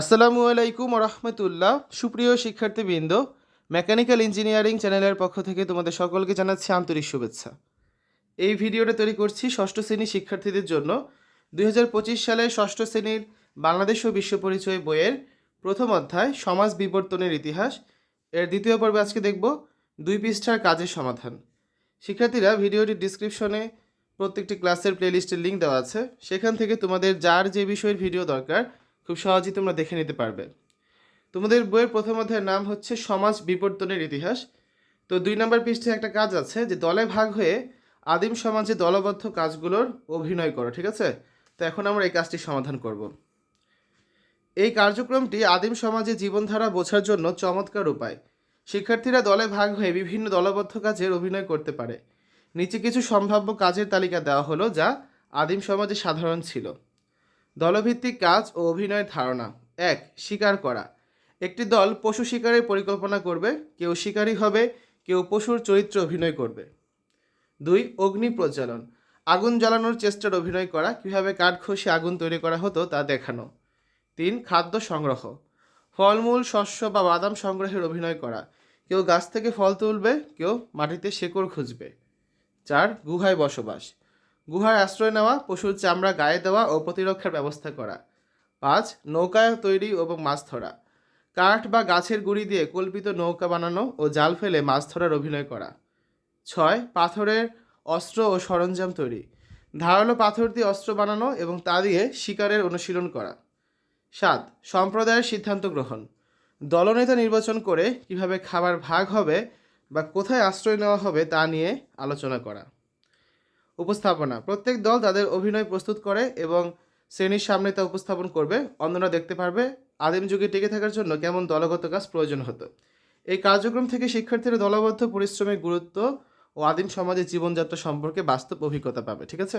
আসসালামু আলাইকুম রহমতুল্লাহ সুপ্রিয় শিক্ষার্থীবৃন্দ, মেকানিক্যাল ইঞ্জিনিয়ারিং চ্যানেলের পক্ষ থেকে তোমাদের সকলকে জানাচ্ছি আন্তরিক শুভেচ্ছা। এই ভিডিওটা তৈরি করছি ষষ্ঠ শ্রেণির শিক্ষার্থীদের জন্য। দুই হাজার পঁচিশ সালে ষষ্ঠ শ্রেণির বাংলাদেশ ও বিশ্ব পরিচয় বইয়ের প্রথম অধ্যায়, সমাজ বিবর্তনের ইতিহাস। এর দ্বিতীয় পর্বে আজকে দেখব দুই পৃষ্ঠার কাজের সমাধান। শিক্ষার্থীরা ভিডিওটির ডিসক্রিপশনে প্রত্যেকটি ক্লাসের প্লেলিস্টের লিঙ্ক দেওয়া আছে। সেখান থেকে তোমাদের যার যে বিষয়ের ভিডিও দরকার খুব সহজেই তোমরা দেখে নিতে পারবে। তোমাদের বইয়ের প্রথম অধ্যায়ের নাম হচ্ছে সমাজ বিবর্তনের ইতিহাস। তো দুই নম্বর পৃষ্ঠে একটা কাজ আছে যে দলে ভাগ হয়ে আদিম সমাজে দলবদ্ধ কাজগুলোর অভিনয় করো, ঠিক আছে? তো এখন আমরা এই কাজটি সমাধান করব। এই কার্যক্রমটি আদিম সমাজে জীবনধারা বোঝার জন্য চমৎকার উপায়। শিক্ষার্থীরা দলে ভাগ হয়ে বিভিন্ন দলবদ্ধ কাজের অভিনয় করতে পারে। নিচে কিছু সম্ভাব্য কাজের তালিকা দেওয়া হলো যা আদিম সমাজে সাধারণ ছিল। দলভিত্তিক কাজ ও অভিনয়ের ধারণা। এক, শিকার করা। একটি দল পশু শিকারের পরিকল্পনা করবে, কেউ শিকারী হবে, কেউ পশুর চরিত্রে অভিনয় করবে। দুই, অগ্নি প্রজ্বালন। আগুন জ্বালানোর চেষ্টার অভিনয় করা, কীভাবে কাঠ ঘষে আগুন তৈরি করা হতো তা দেখানো। তিন, খাদ্য সংগ্রহ। ফলমূল, শস্য বা বাদাম সংগ্রহের অভিনয় করা। কেউ গাছ থেকে ফল তুলবে, কেউ মাটিতে শেকড় খুঁজবে। চার, গুহায় বসবাস। গুহায় আশ্রয় নেওয়া, পশুর চামড়া গায়ে দেওয়া ও প্রতিরক্ষার ব্যবস্থা করা। পাঁচ, নৌকা তৈরি এবং মাছ ধরা। কাঠ বা গাছের গুঁড়ি দিয়ে কল্পিত নৌকা বানানো ও জাল ফেলে মাছ ধরার অভিনয় করা। ছয়, পাথরের অস্ত্র ও সরঞ্জাম তৈরি। ধারালো পাথর দিয়ে অস্ত্র বানানো এবং তা দিয়ে শিকারের অনুশীলন করা। সাত, সম্প্রদায়ের সিদ্ধান্ত গ্রহণ। দলনেতা নির্বাচন করে কীভাবে খাবার ভাগ হবে বা কোথায় আশ্রয় নেওয়া হবে তা নিয়ে আলোচনা করা। উপস্থাপনা। প্রত্যেক দল তাদের অভিনয় প্রস্তুত করে এবং শ্রেণির সামনে তা উপস্থাপন করবে। অন্যরা দেখতে পারবে আদিম যুগে টিকে থাকার জন্য কেমন দলগত কাজ প্রয়োজন হতো। এই কার্যক্রম থেকে শিক্ষার্থীরা দলবদ্ধ পরিশ্রমের গুরুত্ব ও আদিম সমাজের জীবনযাত্রা সম্পর্কে বাস্তব অভিজ্ঞতা পাবে, ঠিক আছে?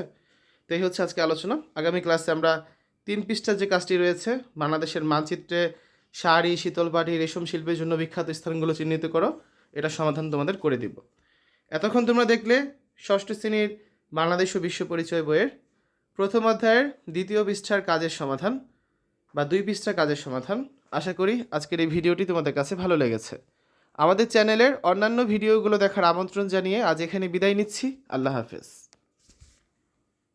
তো এই হচ্ছে আজকে আলোচনা। আগামী ক্লাসে আমরা তিন পৃষ্ঠার যে কাজটি রয়েছে, বাংলাদেশের মানচিত্রে শাড়ি শীতলপাটি রেশম শিল্পের জন্য বিখ্যাত স্থানগুলো চিহ্নিত করো। এটা সমাধান তোমাদের করে দিব। এতক্ষণ তোমরা দেখলে ষষ্ঠ শ্রেণির বাংলাদেশ ও বিশ্ব পরিচয় বইয়ের প্রথম অধ্যায়ের দ্বিতীয় পৃষ্ঠার কাজের সমাধান বা দুই পৃষ্ঠার কাজের সমাধান। আশা করি আজকের এই ভিডিওটি তোমাদের কাছে ভালো লেগেছে। আমাদের চ্যানেলের অন্যান্য ভিডিওগুলো দেখার আমন্ত্রণ জানিয়ে আজ এখানে বিদায় নিচ্ছি। আল্লাহ হাফেজ।